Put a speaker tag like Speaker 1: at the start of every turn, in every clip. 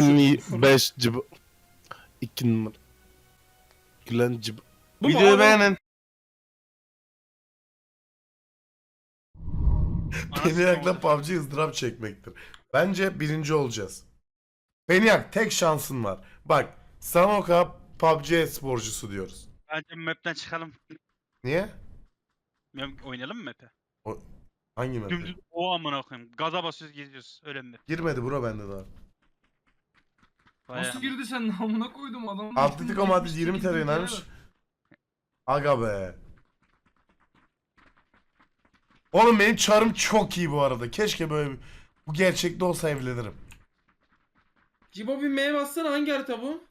Speaker 1: En iyi 5 cıbı. 2 numara. Gülen cıbı.
Speaker 2: Bu mu
Speaker 1: Videoyu beğenin.
Speaker 3: Oldu.
Speaker 1: PUBG ızdırap çekmektir. Bence birinci olacağız. Peniak tek şansın var. Bak Sanoka PUBG sporcusu diyoruz.
Speaker 3: Bence map'ten çıkalım.
Speaker 1: Niye?
Speaker 3: Map- Oynayalım mı map'e?
Speaker 1: Hangi map?
Speaker 3: Dümdüz o amına koyayım. Gaza basıyoruz geziyoruz. Öyle mi?
Speaker 1: Girmedi bro bende daha.
Speaker 3: Bayağı.
Speaker 2: Nasıl girdi sen namına koydum adamı.
Speaker 1: Atletico Madrid 20 TL oynarmış. Aga be. Oğlum benim çarım çok iyi bu arada. Keşke böyle bir- bu gerçekte olsa evlenirim.
Speaker 4: Cibo bir meyve atsana hangi harita bu?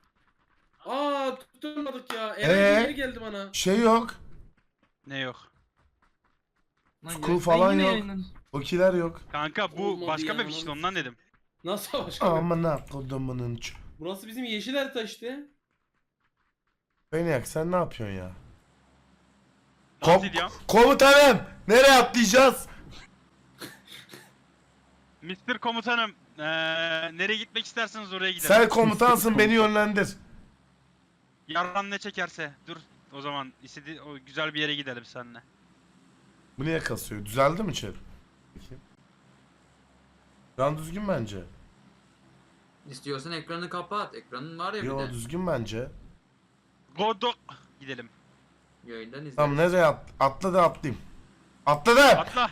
Speaker 4: Aa tutturmadık ya. Eren
Speaker 1: Ee?
Speaker 4: geri geldi bana.
Speaker 1: Şey yok.
Speaker 3: Ne yok?
Speaker 1: School falan yok. Okiler yok.
Speaker 3: Kanka bu
Speaker 4: Olmadı
Speaker 3: başka
Speaker 4: ya,
Speaker 3: işte
Speaker 4: ananı
Speaker 3: ondan dedim.
Speaker 4: Nasıl başka bir?
Speaker 1: Amına kodumunun ç-
Speaker 4: Burası bizim yeşil harita işte.
Speaker 1: Peniak sen ne yapıyorsun ya?
Speaker 3: Nasıl
Speaker 1: Kom-? Komutanım! Nereye atlayacağız?
Speaker 3: Mr. Komutanım. Eee nereye gitmek isterseniz oraya gidelim.
Speaker 1: Sen komutansın beni yönlendir.
Speaker 3: Yarran ne çekerse. Dur o zaman istedi o güzel bir yere gidelim seninle.
Speaker 1: Bu niye kasıyor? Düzeldi mi içeri? Bakayım. Şu an düzgün bence.
Speaker 5: İstiyorsan ekranı kapat. Ekranın var ya
Speaker 1: Yo
Speaker 5: bir de.
Speaker 1: düzgün bence.
Speaker 3: Godok gidelim.
Speaker 5: Yayından izle.
Speaker 1: Tamam nereye at atla da atlayayım. Atladı.
Speaker 3: Atla.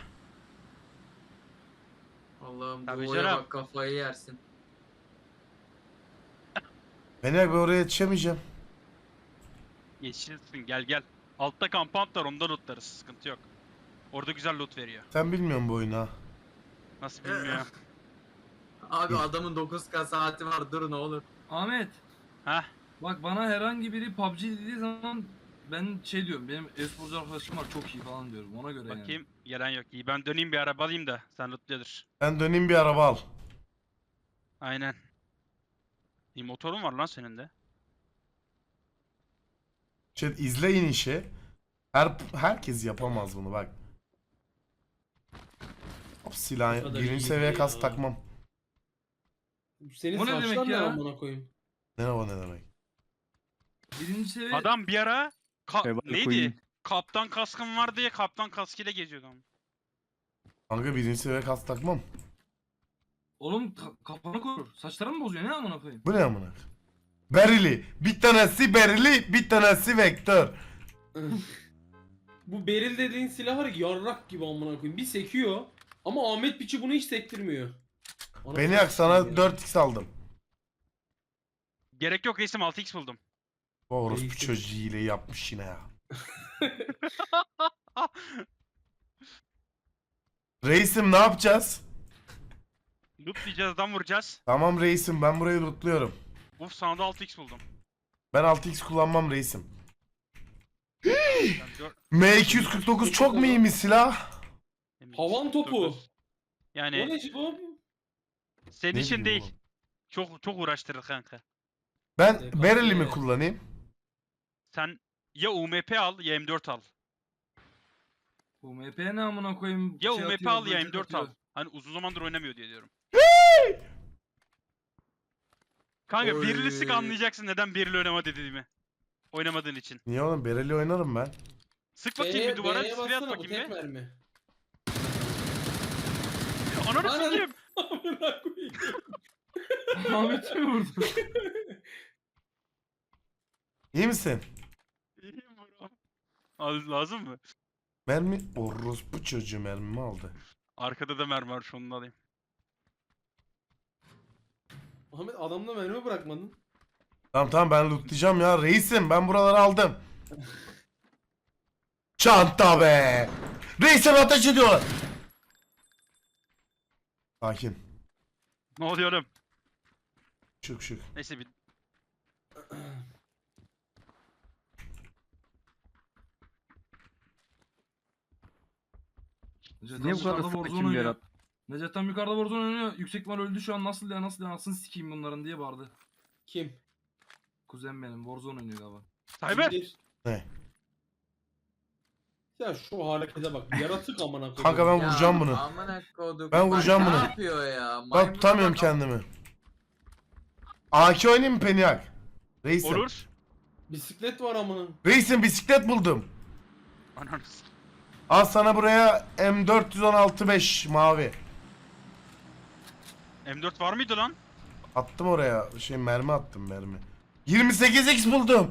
Speaker 5: Allah'ım
Speaker 3: Tabii
Speaker 5: doğuya
Speaker 3: canım.
Speaker 5: bak kafayı yersin.
Speaker 1: Peniak ben oraya yetişemeyeceğim.
Speaker 3: Geçilsin gel gel. Altta compound var onda lootlarız sıkıntı yok. Orada güzel loot veriyor.
Speaker 1: Sen bilmiyorsun bu oyunu ha.
Speaker 3: Nasıl bilmiyorum.
Speaker 5: Abi adamın 9k saati var dur ne olur.
Speaker 2: Ahmet
Speaker 3: Heh.
Speaker 2: bak bana herhangi biri PUBG dediği zaman ben şey diyorum benim e-sporcu arkadaşım var çok iyi falan diyorum ona göre yani.
Speaker 3: Bakayım gelen yok. İyi ben döneyim bir araba alayım da sen lootluyordur.
Speaker 1: Ben döneyim bir araba al.
Speaker 3: Aynen. İyi motorun var lan senin de.
Speaker 1: Şey, izleyin işi. Her, herkes yapamaz bunu bak. Hop silah
Speaker 4: Bu kadar
Speaker 1: birinci seviye
Speaker 4: değil
Speaker 1: kas
Speaker 4: ya.
Speaker 1: takmam.
Speaker 4: Senin
Speaker 2: O ne
Speaker 4: saçlar
Speaker 2: demek
Speaker 4: ne
Speaker 2: ya?
Speaker 4: amına koyayım?
Speaker 1: Ne o ne demek?
Speaker 2: Birinci seviye
Speaker 3: Adam bir ara ka-
Speaker 6: Eyvallah
Speaker 3: neydi?
Speaker 6: koyayım.
Speaker 3: Kaptan kaskın var diye kaptan kaskıyla geziyordu ama.
Speaker 1: Kanka birinci seviye kas takmam.
Speaker 2: oğlum ka- kafanı korur. Saçlarını mı bozuyor ne amına koyayım?
Speaker 1: Bu ne amına? Berili. Bir tanesi berili, bir tanesi vektör.
Speaker 4: Bu beril dediğin silah var ya yarrak gibi amına koyayım. Bir sekiyor. Ama Ahmet Piçi bunu hiç sektirmiyor.
Speaker 1: Beni yak sana
Speaker 4: ya.
Speaker 1: 4x aldım.
Speaker 3: Gerek yok reisim 6x buldum.
Speaker 1: Bu orospu
Speaker 4: Reisim.
Speaker 1: çocuğu hile yapmış yine ya. Reisim ne yapacağız?
Speaker 3: Loot diyeceğiz adam vuracağız.
Speaker 1: Tamam reisim ben burayı lootluyorum.
Speaker 3: Uf sana da 6x buldum.
Speaker 1: Ben 6x kullanmam reisim.
Speaker 3: Dört-
Speaker 1: M249 çok mu iyi bir silah?
Speaker 4: Havan topu.
Speaker 3: Dokuz.
Speaker 4: O
Speaker 3: Yani
Speaker 4: ne Cibo?
Speaker 3: Senin
Speaker 1: Ne
Speaker 3: için
Speaker 1: bileyim
Speaker 3: değil.
Speaker 1: oğlum.
Speaker 3: Çok çok uğraştırır kanka.
Speaker 1: Ben
Speaker 4: DKP.
Speaker 1: berili mi kullanayım?
Speaker 3: Sen ya UMP al ya M4 al.
Speaker 2: Bu MP ne amına koyayım?
Speaker 3: Ya
Speaker 2: şey
Speaker 3: UMP
Speaker 2: atıyor,
Speaker 3: al ya
Speaker 2: böcek
Speaker 3: M4
Speaker 2: atıyor.
Speaker 3: al. Hani uzun zamandır oynamıyor diye diyorum. Kanka
Speaker 5: Oy.
Speaker 3: birli sık anlayacaksın neden birli oynama dediğimi. Oynamadığın için.
Speaker 1: Niye oğlum berili oynarım ben.
Speaker 3: Sık bakayım
Speaker 4: B'ye-
Speaker 3: bir duvara,
Speaker 4: B'ye
Speaker 3: sprey at
Speaker 4: bassana, bu
Speaker 3: bakayım
Speaker 4: tek
Speaker 3: bir.
Speaker 4: mermi.
Speaker 3: Ananı
Speaker 4: Ananı-
Speaker 3: sikeyim.
Speaker 4: Amına koyayım.
Speaker 2: Ahmet'i mi vurdu?
Speaker 1: İyi misin?
Speaker 3: İyiyim bro. Al- Lazım mı?
Speaker 1: Mermi orospu çocuğu mermimi aldı.
Speaker 3: Arkada da mermi var şunu da alayım.
Speaker 4: Ahmet adamda mermi bırakmadın.
Speaker 1: Tamam tamam ben lootlayacağım ya reisim ben buraları aldım. Çanta be. Reisim ateş ediyorlar. Sakin.
Speaker 3: Ne oluyor oğlum?
Speaker 1: Şık şık.
Speaker 3: Neyse bir
Speaker 2: Necdet
Speaker 6: Niye bu kadar
Speaker 2: Warzone
Speaker 6: kim?
Speaker 2: Necdet Han yukarıda Warzone oynuyor. Yüksek ihtimal öldü şu an nasıl ya nasıl ya nasıl sikeyim bunların diye bağırdı.
Speaker 4: Kim?
Speaker 2: Kuzen benim Warzone oynuyor galiba.
Speaker 3: Cyber.
Speaker 1: Ne?
Speaker 4: Ya şu harekete bak. Yaratık amına koyayım.
Speaker 1: Kanka ben
Speaker 5: Ya,
Speaker 1: vuracağım bunu.
Speaker 5: Amına koduk.
Speaker 1: Ben vuracağım
Speaker 5: ne
Speaker 1: bunu.
Speaker 5: yapıyor ya?
Speaker 1: Ben tutamıyorum
Speaker 5: bak-
Speaker 1: kendimi. AK oynayayım mı Peniak? Reisim.
Speaker 3: Olur.
Speaker 4: Bisiklet var amına.
Speaker 1: Reisim bisiklet buldum.
Speaker 3: Ananı s-
Speaker 1: Al sana buraya M416-5 mavi.
Speaker 3: M4 var mıydı lan?
Speaker 1: Attım oraya şey mermi attım mermi. 28x buldum.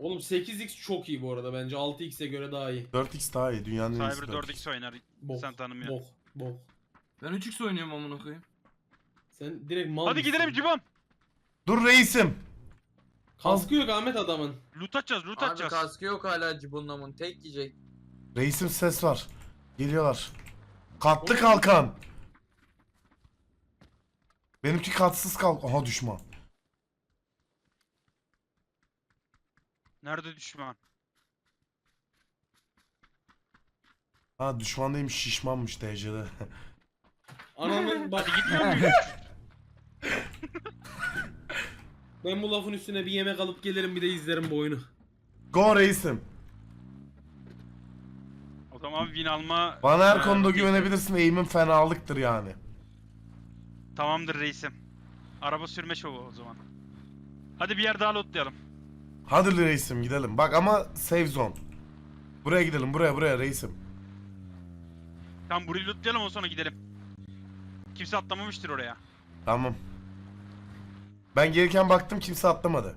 Speaker 4: Oğlum 8x çok iyi bu arada bence 6x'e göre daha iyi.
Speaker 1: 4x daha iyi dünyanın en iyisi
Speaker 3: Cyber
Speaker 1: 4x.
Speaker 3: 4X oynar.
Speaker 4: Bok.
Speaker 3: Sen tanımıyorsun.
Speaker 4: Bok. Bok.
Speaker 2: Ben 3x oynuyorum amına koyayım.
Speaker 4: Sen direkt mal
Speaker 3: Hadi
Speaker 4: mısın?
Speaker 3: gidelim Cibom.
Speaker 1: Dur reisim.
Speaker 4: Kaskı yok Ahmet adamın.
Speaker 3: Loot atacağız, loot
Speaker 5: Abi
Speaker 3: atacağız.
Speaker 5: kaskı yok hala Cibunlam'ın tek yiyecek.
Speaker 1: Reisim ses var. Geliyorlar. Katlı kalkan. Benimki katsız kalk. Aha düşman.
Speaker 3: Nerede düşman?
Speaker 1: Ha düşman değilmiş şişmanmış DC'de.
Speaker 4: Ananın bak
Speaker 3: Hadi gitmiyor
Speaker 4: ben bu lafın üstüne bir yemek alıp gelirim bir de izlerim bu oyunu.
Speaker 1: Go reisim.
Speaker 3: o zaman win alma...
Speaker 1: Bana her
Speaker 3: Ee,
Speaker 1: konuda güvenebilirsin. Eğimim fenalıktır yani.
Speaker 3: Tamamdır reisim. Araba sürme şovu o zaman. Hadi bir yer daha lootlayalım.
Speaker 1: Hadi reisim gidelim. Bak ama save zone. Buraya gidelim. Buraya buraya reisim.
Speaker 3: Tamam burayı lootlayalım o sonra gidelim. Kimse atlamamıştır oraya.
Speaker 1: Tamam. Ben gelirken baktım kimse atlamadı.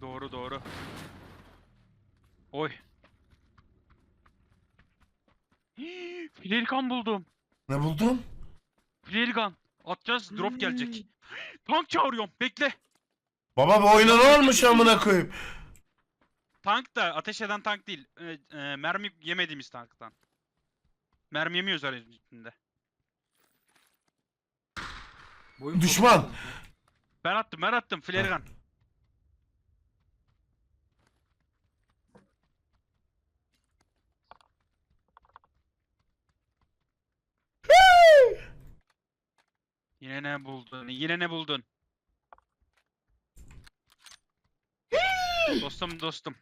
Speaker 3: Doğru doğru. Oy. Flare buldum.
Speaker 1: Ne buldun?
Speaker 3: Flare gun. Atacağız drop gelecek. Tank çağırıyorum bekle.
Speaker 1: Baba bu oyuna ne olmuş amına koyayım?
Speaker 3: Tank da ateş eden tank değil. Ee, e, mermi yemediğimiz tanktan. Mermi yemiyoruz haricinde.
Speaker 2: Boyum
Speaker 1: Düşman.
Speaker 3: Ben attım ben attım flare gun. Yine ne buldun? Yine ne buldun? Dostum dostum.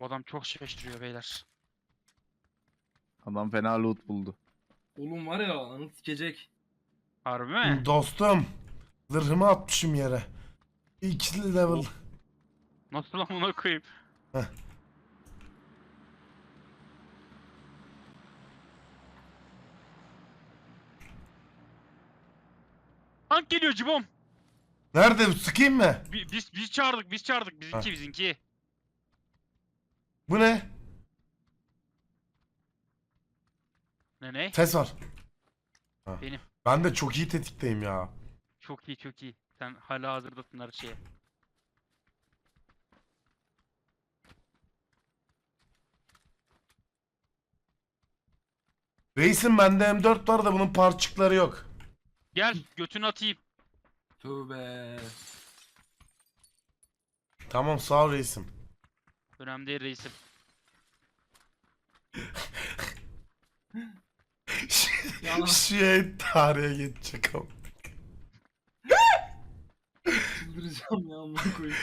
Speaker 3: Bu adam çok şaşırıyor beyler.
Speaker 6: Adam fena loot buldu.
Speaker 2: Oğlum var ya anı sikecek.
Speaker 3: Harbi mi?
Speaker 1: Dostum. Zırhımı atmışım yere. İkili level.
Speaker 3: Nasıl amına koyayım?
Speaker 1: Heh.
Speaker 3: Tank geliyor cibom.
Speaker 1: Nerede? Sıkayım mı?
Speaker 3: Bi- Biz biz çağırdık, biz çağırdık. Bizimki
Speaker 1: Ha.
Speaker 3: bizimki.
Speaker 1: Bu ne?
Speaker 3: Ne ne?
Speaker 1: Ses var. Ha.
Speaker 3: Benim.
Speaker 1: Ben de çok iyi tetikteyim ya.
Speaker 3: Çok iyi çok iyi. Sen hala hazırdasın her şeye.
Speaker 1: Reisim bende M4 var da bunun parçıkları yok.
Speaker 3: Gel götünü atayım.
Speaker 2: Tövbe.
Speaker 1: Tamam sağ ol reisim.
Speaker 3: Önemli değil reisim.
Speaker 2: Ya.
Speaker 1: Şey tarihe geçecek ama.
Speaker 2: Çıldıracağım ya amına koyayım.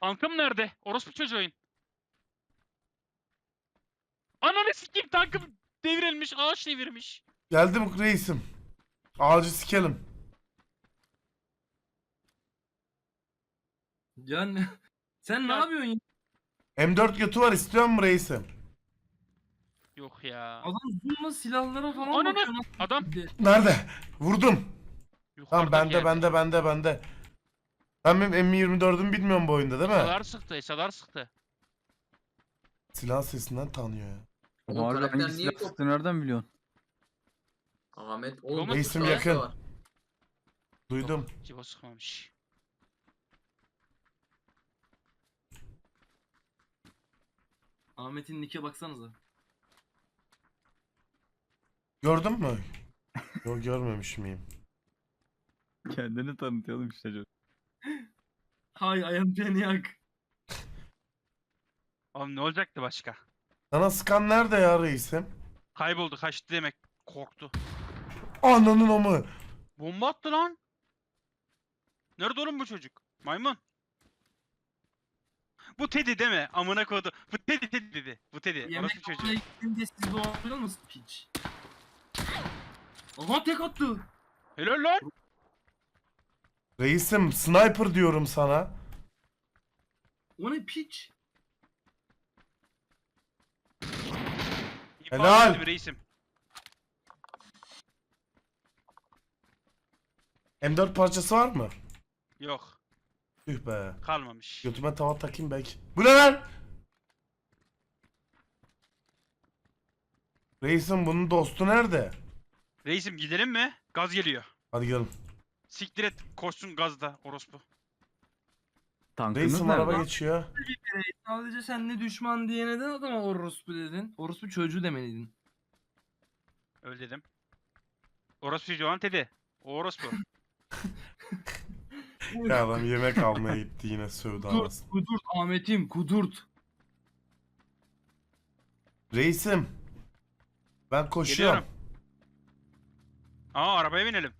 Speaker 3: Tankım nerede? Orospu çocuğun. Ananı sikeyim tankım devrilmiş, ağaç devirmiş.
Speaker 1: Geldim reisim. Ağacı sikelim.
Speaker 2: Yani sen ne
Speaker 3: Ya-
Speaker 2: yapıyorsun ya?
Speaker 1: M4 götü var istiyor musun reisim?
Speaker 3: Yok ya.
Speaker 2: Adam zoomla silahlara falan
Speaker 3: Ananı-
Speaker 2: bakıyor. nasıl
Speaker 3: Adam.
Speaker 1: Nerede? Vurdum. Tamam bende bende bende bende. Ben benim M24'ümü bilmiyorum bu oyunda değil mi?
Speaker 3: Esalar sıktı, esalar sıktı.
Speaker 1: Silah sesinden tanıyor ya.
Speaker 5: Oğlum karakter
Speaker 6: hangi
Speaker 5: niye
Speaker 6: silah sıktı nereden biliyorsun?
Speaker 5: Ahmet oğlum sırası
Speaker 1: yakın.
Speaker 5: var.
Speaker 1: Duydum.
Speaker 3: Cibo sıkmamış.
Speaker 2: Ahmet'in nike baksanıza.
Speaker 1: Gördün mü? Yok görmemiş miyim?
Speaker 6: Kendini tanıtıyordum işte çocuk.
Speaker 2: Hay I am Peniak.
Speaker 3: Oğlum ne olacaktı başka?
Speaker 1: Sana sıkan nerede ya reisim?
Speaker 3: Kayboldu, kaçtı demek. Korktu.
Speaker 1: Ananın mu?
Speaker 3: Bomba attı lan. Nerede oğlum bu çocuk? Maymun. bu Teddy değil mi? Amına koydu. Bu Teddy Teddy dedi. Bu Teddy.
Speaker 2: Yemek
Speaker 3: Orası çocuğu.
Speaker 2: yapmaya gittim diye siz doğabiliyor musun piç? Aha tek attı.
Speaker 3: Helal lan.
Speaker 1: Reisim sniper diyorum sana.
Speaker 2: O ne piç?
Speaker 3: İnfaz
Speaker 1: Helal.
Speaker 3: reisim.
Speaker 1: M4 parçası var mı?
Speaker 3: Yok.
Speaker 1: Tüh be.
Speaker 3: Kalmamış.
Speaker 1: Götüme tava takayım belki. Bu ne lan? Reisim bunun dostu nerede?
Speaker 3: Reisim gidelim mi? Gaz geliyor.
Speaker 1: Hadi gidelim.
Speaker 3: Siktir et. Koşsun gazda orospu.
Speaker 6: Tankınız
Speaker 1: Reisim
Speaker 6: nerede?
Speaker 1: araba geçiyor.
Speaker 2: Sadece sen ne düşman diye neden adama orospu dedin? Orospu çocuğu demeliydin.
Speaker 3: Öyle dedim. Orospu lan Teddy. O orospu.
Speaker 1: Ya adam yemek almaya gitti yine sövdü
Speaker 2: Kudurt,
Speaker 1: anasını.
Speaker 2: kudurt Ahmet'im, kudurt.
Speaker 1: Reisim. Ben koşuyorum.
Speaker 3: Geliyorum. Aa arabaya binelim.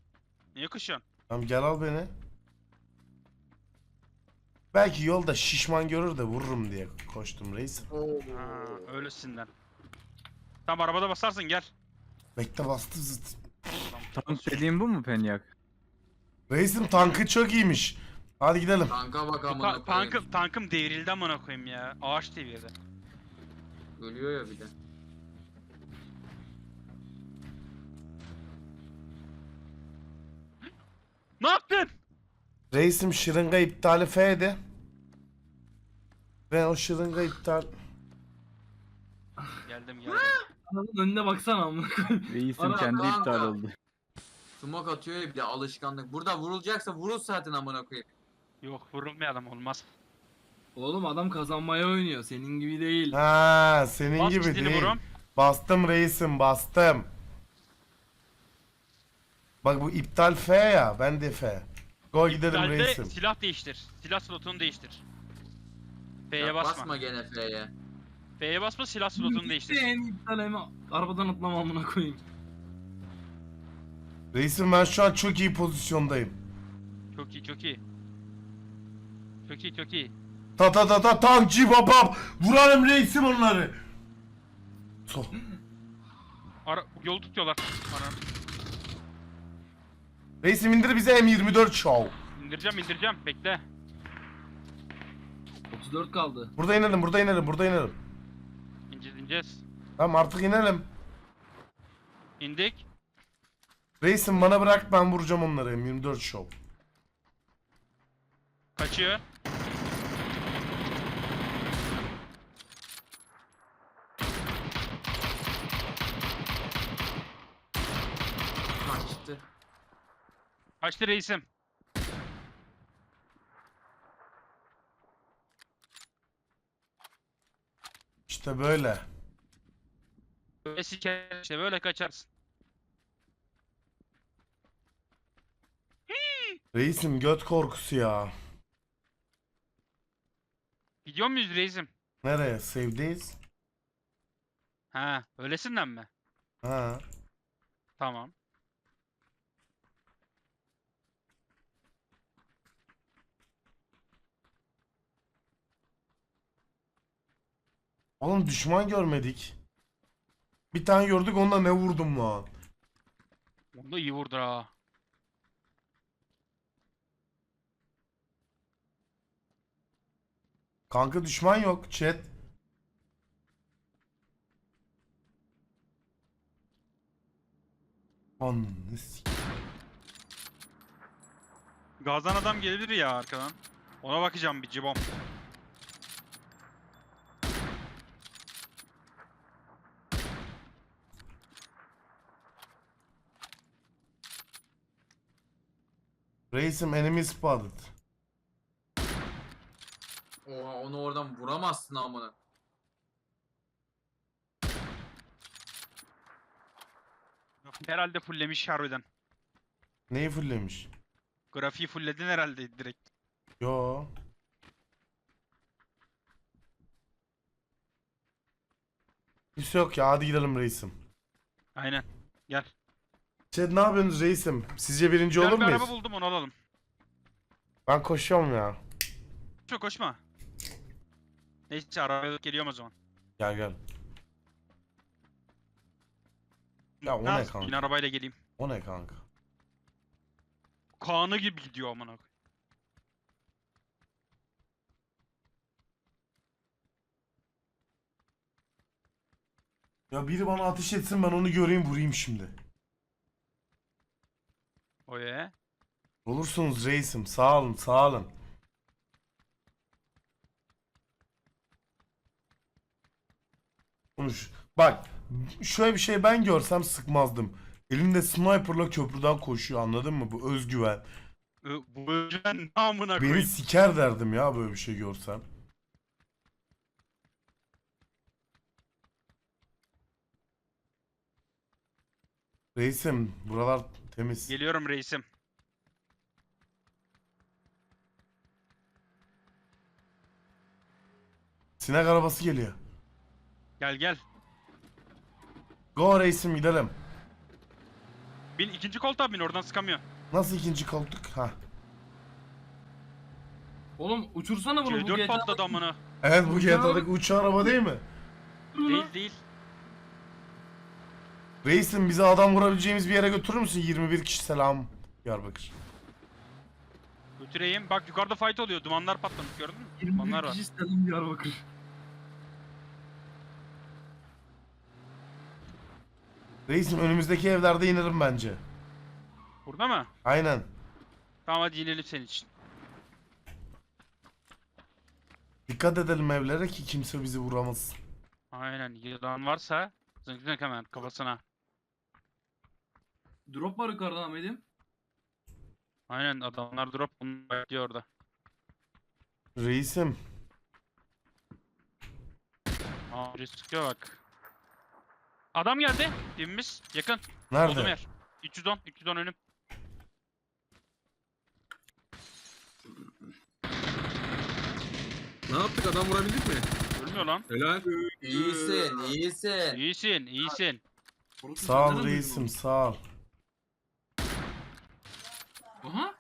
Speaker 3: Niye koşuyorsun?
Speaker 1: Tamam gel al beni. Belki yolda şişman görür de vururum diye koştum reisim.
Speaker 3: Ha, öylesinden. Tamam arabada basarsın gel.
Speaker 1: Bekle bastı zıt.
Speaker 6: Tank dediğin bu mu Penyak?
Speaker 1: Reisim tankı çok iyiymiş. Hadi gidelim.
Speaker 5: Tanka bak
Speaker 3: Bu
Speaker 5: amına
Speaker 3: ta-
Speaker 5: koyayım.
Speaker 3: tankım, tankım devrildi amına koyayım ya. Ağaç devirdi.
Speaker 5: Ölüyor ya bir de.
Speaker 3: Ne yaptın?
Speaker 1: Reisim şırınga iptali F'di. Ben o şırınga iptal...
Speaker 3: Geldim geldim.
Speaker 2: Adamın önüne baksana amına koyayım.
Speaker 6: Reisim
Speaker 2: Ana,
Speaker 6: kendi
Speaker 5: kanka.
Speaker 6: iptal oldu.
Speaker 5: Smoke atıyor ya bir de alışkanlık. Burada vurulacaksa vurul zaten amına koyayım.
Speaker 3: Yok vurulmayalım olmaz.
Speaker 2: Oğlum adam kazanmaya oynuyor. Senin gibi değil.
Speaker 1: Ha, senin
Speaker 3: Bas
Speaker 1: gibi değil.
Speaker 3: vurum.
Speaker 1: Bastım reisim bastım. Bak bu iptal F ya ben de F. Go gidelim
Speaker 3: İptalde
Speaker 1: reisim.
Speaker 3: silah değiştir. Silah slotunu değiştir. F'ye
Speaker 5: Ya
Speaker 3: basma.
Speaker 5: basma gene F'ye.
Speaker 3: F'ye basma silah slotunu değiştir.
Speaker 2: En iptal hem arabadan atlama amına koyayım.
Speaker 1: Reisim ben şu an çok iyi pozisyondayım.
Speaker 3: Çok iyi çok iyi. Çok iyi çok iyi.
Speaker 1: Ta ta ta ta tankçı babam. Vuralım reisim onları. So.
Speaker 3: Ara yol tutuyorlar. Ana.
Speaker 1: Reisim indir bize M24 show.
Speaker 3: İndireceğim indireceğim bekle.
Speaker 2: 34 kaldı.
Speaker 1: Burada inelim burada inelim burada inelim.
Speaker 3: İneceğiz ineceğiz.
Speaker 1: Tamam artık inelim.
Speaker 3: İndik.
Speaker 1: Reisim bana bırak ben vuracağım onları M24 show.
Speaker 3: Kaçıyor.
Speaker 5: Kaçtı.
Speaker 3: Kaçtı reisim.
Speaker 1: İşte böyle.
Speaker 3: Böyle siker işte böyle kaçarsın.
Speaker 1: Reisim göt korkusu ya.
Speaker 3: Gidiyor muyuz reisim?
Speaker 1: Nereye? Save'deyiz.
Speaker 3: Ha öylesinden mi?
Speaker 1: Ha.
Speaker 3: Tamam.
Speaker 1: Oğlum düşman görmedik. Bir tane gördük onda ne vurdum lan.
Speaker 3: Onu da iyi vurdu ha.
Speaker 1: Kanka düşman yok chat. Ananı s-
Speaker 3: Gazdan adam gelebilir ya arkadan. Ona bakacağım bir cibom.
Speaker 1: Reisim enemy spotted.
Speaker 5: Oha onu oradan vuramazsın amına.
Speaker 3: Herhalde fulllemiş harbiden.
Speaker 1: Neyi fulllemiş?
Speaker 3: Grafiği fullledin herhalde direkt.
Speaker 1: Yo. Hiç yok ya hadi gidelim reisim.
Speaker 3: Aynen. Gel.
Speaker 1: Chat ne yapıyorsunuz reisim? Sizce birinci olur
Speaker 3: bir
Speaker 1: muyuz?
Speaker 3: araba buldum onu alalım.
Speaker 1: Ben koşuyorum ya.
Speaker 3: Çok koşma. Neyse arabaya geliyorum o zaman.
Speaker 1: Gel gel. Ya o ne kanka?
Speaker 3: Yine arabayla geleyim.
Speaker 1: O ne kanka?
Speaker 3: Kaan'ı gibi gidiyor amına koyayım.
Speaker 1: Ya biri bana ateş etsin ben onu göreyim vurayım şimdi.
Speaker 3: O ye.
Speaker 1: Olursunuz reisim. Sağ olun, sağ olun. Konuş. Bak, şöyle bir şey ben görsem sıkmazdım. Elinde sniperla köprüden koşuyor anladın mı? Bu özgüven.
Speaker 3: Bu özgüven ne amına
Speaker 1: Beni
Speaker 3: koyayım.
Speaker 1: siker derdim ya böyle bir şey görsem. Reisim, buralar temiz.
Speaker 3: Geliyorum reisim.
Speaker 1: Sinek arabası geliyor.
Speaker 3: Gel gel.
Speaker 1: Go reisim gidelim.
Speaker 3: Bin ikinci koltuğa bin oradan sıkamıyor.
Speaker 1: Nasıl ikinci koltuk? Ha.
Speaker 2: Oğlum uçursana bunu bu
Speaker 3: C4
Speaker 2: GTA.
Speaker 3: patladı amına.
Speaker 1: Evet bu GTA'daki uçan araba değil mi?
Speaker 3: Değil değil.
Speaker 1: Reisim bizi adam vurabileceğimiz bir yere götürür müsün? 21 kişi selam. Diyarbakır.
Speaker 3: Götüreyim. Bak yukarıda fight oluyor. Dumanlar patlamış gördün mü?
Speaker 2: 21
Speaker 3: Dumanlar var.
Speaker 2: kişi istedim Diyarbakır.
Speaker 1: Reisim önümüzdeki evlerde inerim bence.
Speaker 3: Burada mı?
Speaker 1: Aynen.
Speaker 3: Tamam hadi inelim senin için.
Speaker 1: Dikkat edelim evlere ki kimse bizi vuramaz.
Speaker 3: Aynen. Yılan varsa zınk zınk hemen kafasına.
Speaker 2: Drop var yukarıdan Ahmet'im.
Speaker 3: Aynen adamlar drop bunu bekliyor orada.
Speaker 1: Reisim.
Speaker 3: Aa biri sıkıyor bak. Adam geldi. Dibimiz yakın. Olduğum
Speaker 1: Nerede?
Speaker 3: yer. 310. 310 önüm.
Speaker 4: Ne yaptık adam vurabildik mi?
Speaker 3: Ölmüyor lan.
Speaker 4: Helal.
Speaker 5: İyisin, iyisin.
Speaker 3: İyisin, iyisin.
Speaker 1: Sağ ol reisim sağ ol.
Speaker 2: Aha.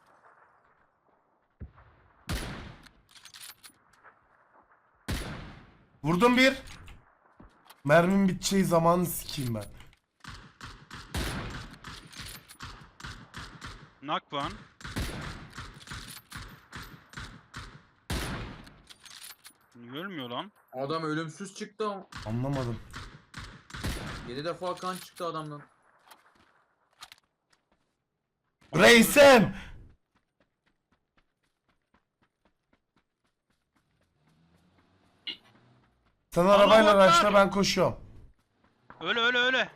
Speaker 1: Vurdum bir. Mermim biteceği zamanı sikeyim ben.
Speaker 3: Knock one. Niye ölmüyor lan?
Speaker 5: Adam ölümsüz çıktı ama.
Speaker 1: Anlamadım.
Speaker 5: 7 defa kan çıktı adamdan.
Speaker 1: Reisim! Sen arabayla araçla ben koşuyorum.
Speaker 3: Öyle öyle öyle.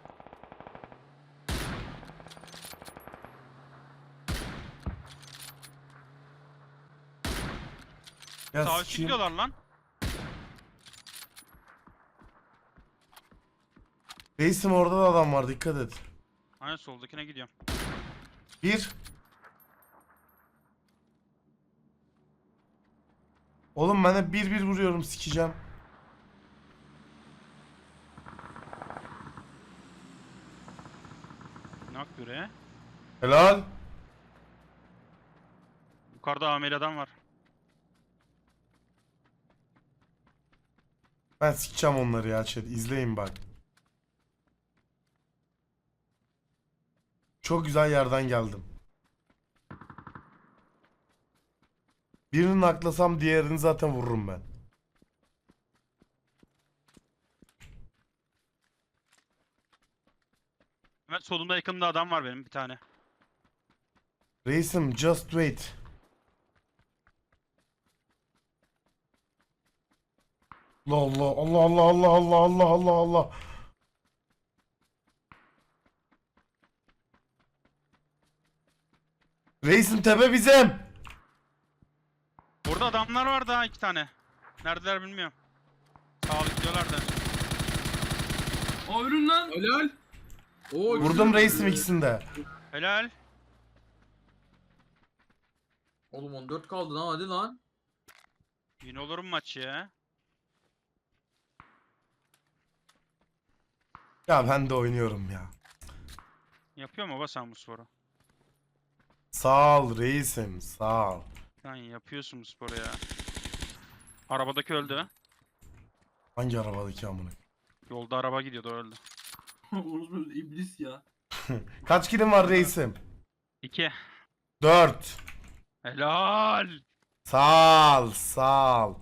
Speaker 1: Ya sikeyim.
Speaker 3: gidiyorlar lan.
Speaker 1: Reisim orada da adam var dikkat et.
Speaker 3: Aynen soldakine gidiyorum.
Speaker 1: Bir. Oğlum ben de bir bir vuruyorum sikeceğim.
Speaker 3: Biri.
Speaker 1: Helal.
Speaker 3: Yukarıda ameli adam var.
Speaker 1: Ben sikeceğim onları ya chat. İzleyin bak. Çok güzel yerden geldim. Birini aklasam diğerini zaten vururum ben.
Speaker 3: Hemen solumda yakında adam var benim bir tane.
Speaker 1: Reisim just wait. Allah Allah Allah Allah Allah Allah Allah Allah Allah. Reisim tepe bizim.
Speaker 3: Orada adamlar var daha iki tane. Neredeler bilmiyorum. Sağ gidiyorlar da.
Speaker 2: Aa ölün lan.
Speaker 4: Helal. Oo,
Speaker 1: Vurdum
Speaker 4: güzel.
Speaker 1: reisim ikisinde.
Speaker 3: Helal.
Speaker 5: Oğlum 14 kaldı lan hadi lan.
Speaker 3: Yine olurum maç ya.
Speaker 1: Ya ben de oynuyorum ya.
Speaker 3: Yapıyor mu baba sen bu sporu?
Speaker 1: Sağ ol reisim sağ ol.
Speaker 3: Sen yapıyorsun bu sporu ya. Arabadaki öldü.
Speaker 1: Hangi arabadaki amına?
Speaker 3: Yolda araba gidiyordu öldü.
Speaker 2: Orospu iblis ya.
Speaker 1: Kaç kilim var reisim?
Speaker 3: 2.
Speaker 1: 4.
Speaker 3: Helal.
Speaker 1: Sağ ol.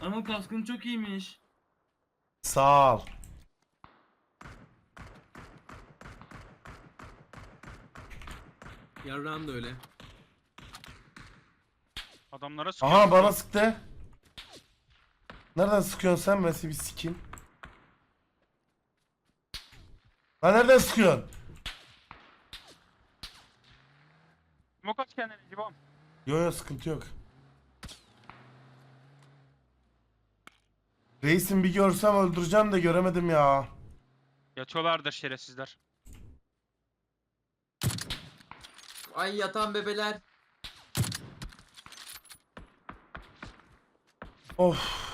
Speaker 2: Anıl kaskın çok iyiymiş.
Speaker 1: Sağ ol.
Speaker 4: Yarrağım da öyle.
Speaker 3: Adamlara sıkıyor.
Speaker 1: Aha bana sıktı. Nereden sıkıyorsun sen? Mesela bir sikeyim. Lan nereden sıkıyorsun?
Speaker 3: Smoke aç kendini Cibom.
Speaker 1: Yo yo sıkıntı yok. Reisim bir görsem öldüreceğim de göremedim ya.
Speaker 3: Yatıyorlardır şerefsizler.
Speaker 5: Ay yatan bebeler.
Speaker 1: Of.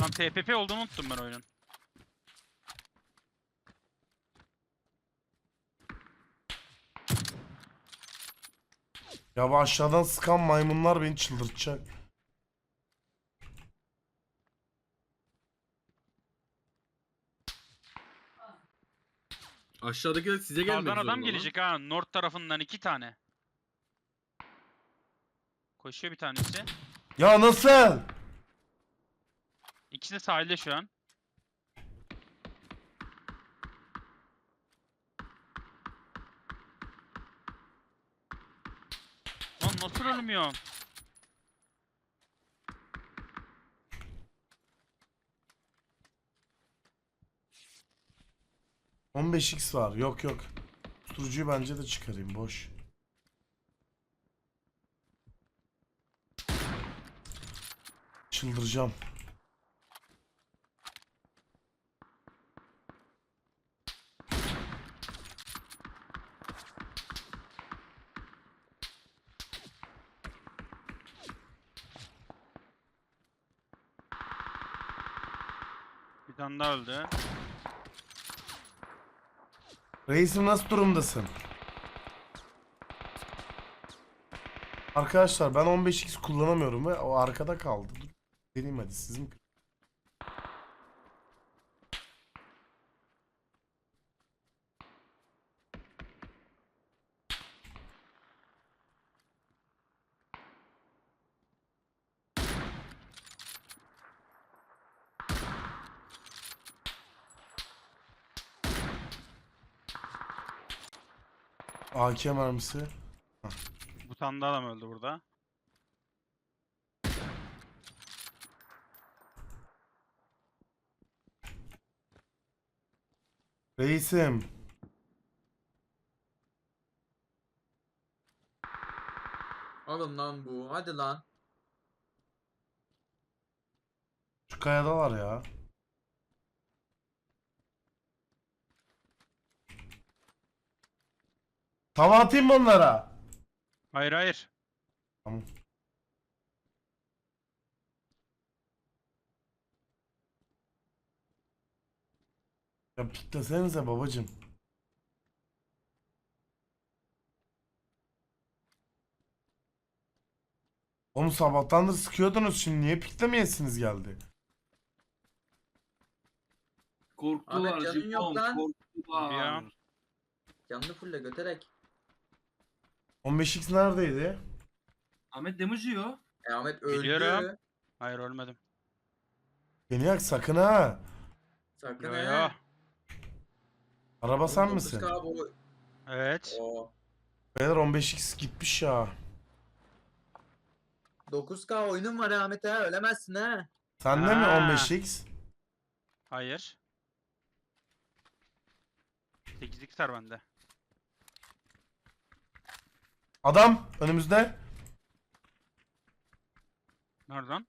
Speaker 3: Lan TPP olduğunu unuttum ben oyunun.
Speaker 1: Ya bu aşağıdan sıkan maymunlar beni çıldırtacak.
Speaker 4: Aşağıdaki de size gelmek
Speaker 3: Sağdan adam
Speaker 4: zorunda
Speaker 3: gelecek ha. North tarafından iki tane. Koşuyor bir tanesi.
Speaker 1: Ya nasıl?
Speaker 3: İkisi de sahilde şu an. Lan nasıl ölmüyor?
Speaker 1: Hı. 15x var. Yok yok. Susturucuyu bence de çıkarayım. Boş. Çıldıracağım.
Speaker 3: Bir tane öldü.
Speaker 1: Reisim nasıl durumdasın? Arkadaşlar ben 15x kullanamıyorum ve o arkada kaldı. Dur, deneyeyim hadi sizin. AK mermisi.
Speaker 3: Bu tane adam öldü burada.
Speaker 1: Reisim.
Speaker 5: Alın lan bu. Hadi lan.
Speaker 1: Şu kayada var ya. Tava atayım mı onlara?
Speaker 3: Hayır hayır.
Speaker 1: Tamam. Ya piklesenize babacım. Oğlum sabahtandır sıkıyordunuz şimdi niye piklemeyesiniz geldi?
Speaker 2: Korktular.
Speaker 5: Ahmet, canın yok
Speaker 2: Jipon,
Speaker 5: lan.
Speaker 2: Korktular.
Speaker 3: Ya.
Speaker 5: Canlı fulle göterek.
Speaker 1: 15x neredeydi?
Speaker 2: Ahmet damage yiyor.
Speaker 5: E Ahmet öldü.
Speaker 3: Biliyorum. Hayır ölmedim.
Speaker 1: Beni yak sakın ha.
Speaker 5: Sakın
Speaker 3: Yo yo.
Speaker 1: Araba sen misin?
Speaker 5: 9K bu-
Speaker 3: Evet.
Speaker 5: Oo.
Speaker 1: Beyler 15x gitmiş ya.
Speaker 5: 9K oyunun var Ahmet ha. Ölemezsin ha.
Speaker 1: Sende mi
Speaker 3: Ha.
Speaker 1: 15x?
Speaker 3: Hayır. 8x var bende.
Speaker 1: Adam önümüzde.
Speaker 3: Nereden?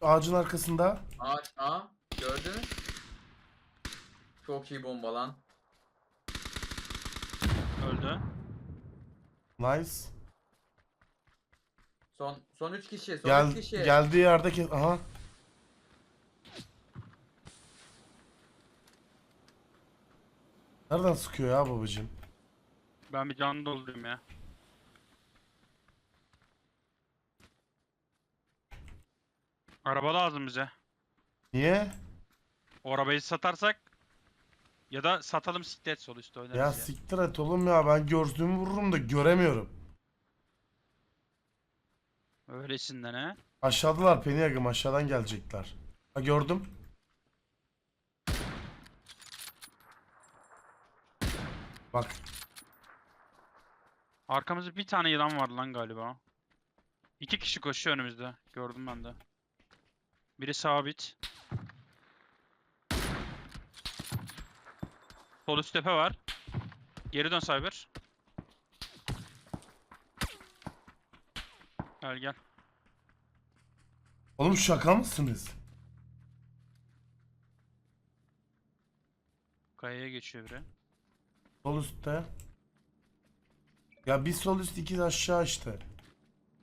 Speaker 1: Ağacın arkasında.
Speaker 5: Ağaç A. Gördün. Çok iyi bomba lan.
Speaker 3: Öldü.
Speaker 1: Nice.
Speaker 5: Son son 3 kişi. Son
Speaker 1: Gel,
Speaker 5: 3 kişi.
Speaker 1: geldiği yerde kes... Aha. Nereden sıkıyor ya babacım?
Speaker 3: Ben bir canlı doldurayım ya. Araba lazım bize.
Speaker 1: Niye?
Speaker 3: O arabayı satarsak ya da satalım siklet sol üstü oynarız
Speaker 1: Ya
Speaker 3: ya.
Speaker 1: siktir et oğlum ya ben gördüğümü vururum da göremiyorum.
Speaker 3: Öylesinden he.
Speaker 1: Aşağıdalar Peniyagım aşağıdan gelecekler. Ha gördüm. Bak
Speaker 3: Arkamızda bir tane yılan var lan galiba. İki kişi koşuyor önümüzde. Gördüm ben de. Biri sabit. Sol üst tepe var. Geri dön Cyber. Gel gel.
Speaker 1: oğlum şaka mısınız?
Speaker 3: Kayaya geçiyor biri.
Speaker 1: Sol üstte. Ya bir sol üst iki de aşağı işte.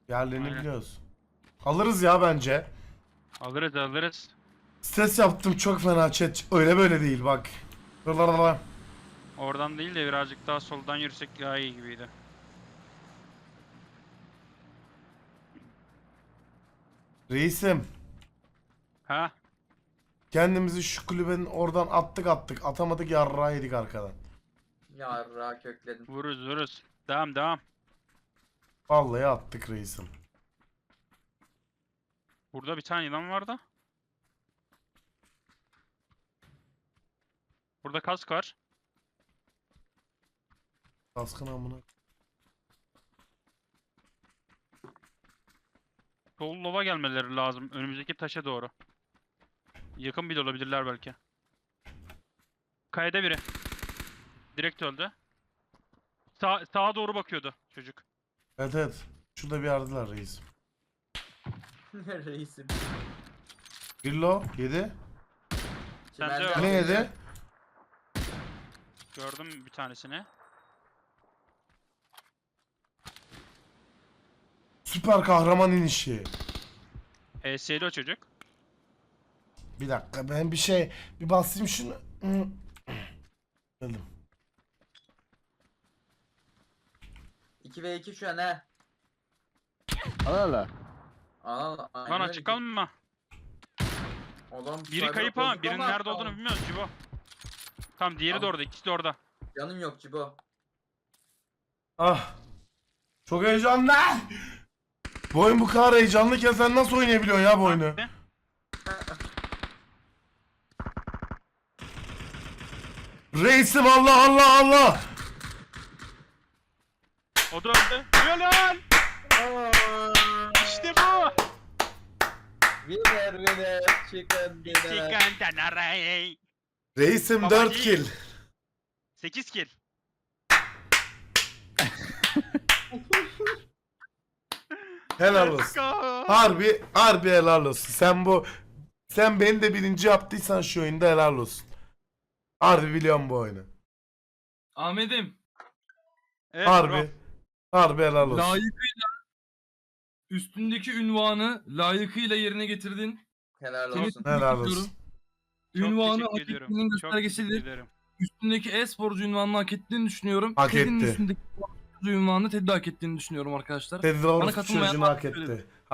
Speaker 1: Yerlerini
Speaker 3: Aynen.
Speaker 1: biliyoruz. Alırız ya bence.
Speaker 3: Alırız alırız.
Speaker 1: Stres yaptım çok fena chat. Öyle böyle değil bak. Lalalala.
Speaker 3: Oradan değil de birazcık daha soldan yürüsek daha iyi gibiydi.
Speaker 1: Reisim.
Speaker 3: Ha?
Speaker 1: Kendimizi şu kulübenin oradan attık attık. Atamadık yarrağı yedik arkadan.
Speaker 5: Yarra kökledim.
Speaker 3: Vururuz vururuz. Devam devam.
Speaker 1: Vallahi attık reisim.
Speaker 3: Burada bir tane yılan vardı. Burada kask var.
Speaker 1: Baskın amına.
Speaker 3: Sol lova gelmeleri lazım. Önümüzdeki taşa doğru. Yakın bile olabilirler belki. Kayada biri. Direkt öldü. Sağ, sağa doğru bakıyordu çocuk.
Speaker 1: Evet evet. Şurada bir yerdeler reisim.
Speaker 5: Reisim.
Speaker 1: Birlo yedi.
Speaker 5: Çimenden
Speaker 1: Ne yedi?
Speaker 3: Gördüm bir tanesini.
Speaker 1: Süper kahraman inişi.
Speaker 3: HS'li o çocuk.
Speaker 1: Bir dakika ben bir şey bir basayım şunu. Hı. Geldim.
Speaker 5: 2 ve 2 şu an he.
Speaker 6: Allah Allah.
Speaker 5: Aa,
Speaker 3: Lan açık kalma.
Speaker 5: Oğlum,
Speaker 3: Biri kayıp ama birinin nerede olduğunu bilmiyoruz Cibo. Tamam diğeri de
Speaker 5: Tamam.
Speaker 3: orada. ikisi de orada.
Speaker 5: Canım yok Cibo.
Speaker 1: Ah. Çok heyecanlı. Bu oyun bu kadar heyecanlıyken sen nasıl oynayabiliyorsun ya bu oyunu?
Speaker 3: Ne?
Speaker 1: Reisim Allah Allah Allah.
Speaker 3: O da öldü. Helal! Bu!
Speaker 5: Winner winner chicken dinner.
Speaker 3: Chicken dinner.
Speaker 1: Reisim
Speaker 3: Baba
Speaker 1: 4
Speaker 3: iyi.
Speaker 1: kill.
Speaker 3: 8 kill.
Speaker 1: Helal
Speaker 3: Let's
Speaker 1: olsun.
Speaker 3: go.
Speaker 1: Harbi harbi helal olsun. Sen bu sen beni de birinci yaptıysan şu oyunda helal olsun. Harbi biliyorum bu oyunu.
Speaker 2: Ahmet'im
Speaker 3: Evet,
Speaker 1: Harbi.
Speaker 3: bro.
Speaker 1: Harbi helal olsun.
Speaker 2: layıkıyla üstündeki ünvanı layıkıyla yerine getirdin.
Speaker 5: Helal
Speaker 2: Seni
Speaker 5: olsun.
Speaker 1: Helal
Speaker 2: tebrik
Speaker 1: olsun.
Speaker 2: ediyorum.
Speaker 3: Çok
Speaker 2: Ünvanı
Speaker 3: teşekkür
Speaker 2: hak
Speaker 3: ediyorum.
Speaker 2: ettiğinin
Speaker 3: Çok teşekkür
Speaker 2: göstergesidir.
Speaker 3: ederim.
Speaker 2: Üstündeki e-sporcu ünvanını hak ettiğini düşünüyorum.
Speaker 1: Hak
Speaker 2: Teddy'nin
Speaker 1: etti.
Speaker 2: üstündeki e-sporcu ünvanını Teddy hak ettiğini düşünüyorum arkadaşlar.
Speaker 1: Teddy
Speaker 2: Bana
Speaker 1: orospu
Speaker 2: katılmayan
Speaker 1: çocuğunu hak etti.